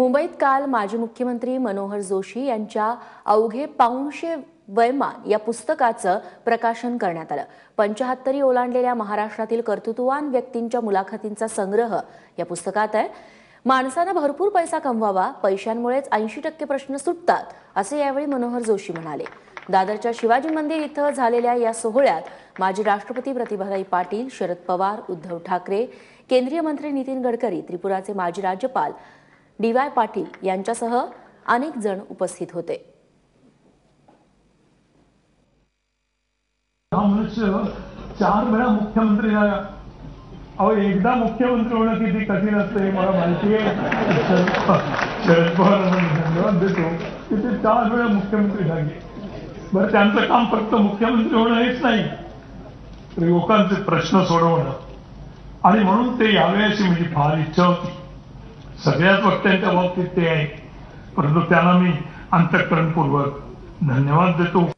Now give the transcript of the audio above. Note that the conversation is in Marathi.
मुंबईत काल माजी मुख्यमंत्री मनोहर जोशी यांच्या अवघे पाऊणशे वैमान या पुस्तकाचं प्रकाशन करण्यात आलं. पंचाहत्तरी ओलांडलेल्या महाराष्ट्रातील कर्तृत्ववान व्यक्तींच्या मुलाखतींचा संग्रह या पुस्तकात आहे. माणसानं भरपूर पैसा कमवावा पैशांमुळेच ऐंशी टक्के प्रश्न सुटतात असे यावेळी मनोहर जोशी म्हणाले. दादरच्या शिवाजी मंदिर इथं झालेल्या या सोहळ्यात माजी राष्ट्रपती प्रतिभाताई पाटील शरद पवार उद्धव ठाकरे केंद्रीय मंत्री नितीन गडकरी त्रिपुराचे माजी राज्यपाल डी वाय पाटील यांच्यासह अनेक जण उपस्थित होते. हा मनुष्य चार वेळा मुख्यमंत्री झाला. अहो एकदा मुख्यमंत्री होणं किती कठीण असतं हे मला माहिती आहे शरद पवारांना धन्यवाद देतो की ते चार वेळा मुख्यमंत्री झाले. बरं त्यांचं काम फक्त मुख्यमंत्री होणं हेच नाही तर लोकांचे प्रश्न सोडवणं. आणि म्हणून ते यावे अशी माझी फार इच्छा होती. सगळ्याच वक्त्यांच्या बाबतीत ते आहे. परंतु त्याला मी अंतःकरणपूर्वक धन्यवाद देतो.